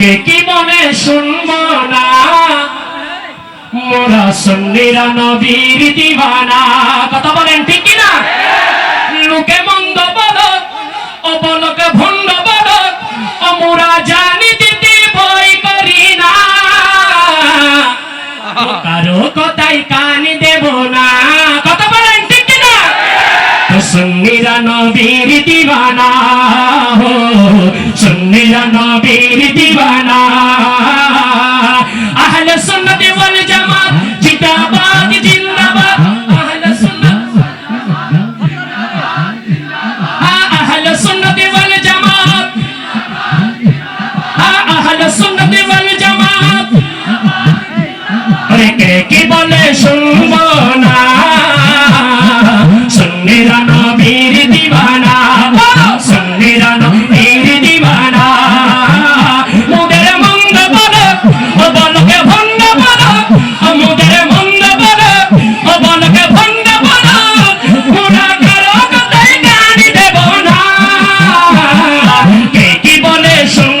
কে বলে শুনব না? মোরা সন্নিরা নবীর দিবানা কথা বলেন ঠিক কি না লোকে মন্দ বলকে ভণ্ড বলো ও মোরা জানি দিতে বই করি না। কারও কথাই কান দেব না। সুন্নিরা নবীর দিবানা হো সুন্নিরা নবীর দিবানা আহলে সুন্নাত ওয়াল জামাত জিন্দাবাদ জিন্দাবাদ আহলে সুন্নাত আহলে সুন্নাত ওয়াল জামাত আহলে সুন্নাত ওয়াল জামাত আরে কে কি বলে শুনবো না সুন্নিরা বীর দিবানা সংবিধান বীর দিবানা। মুদের মন্দ বল ও বলকে ভঙ্গ বল মুদের মন্দ বল ও বলকে ভঙ্গ বল পুরা করো কথাই গানি দেব না। কে কি বলে সঙ্গ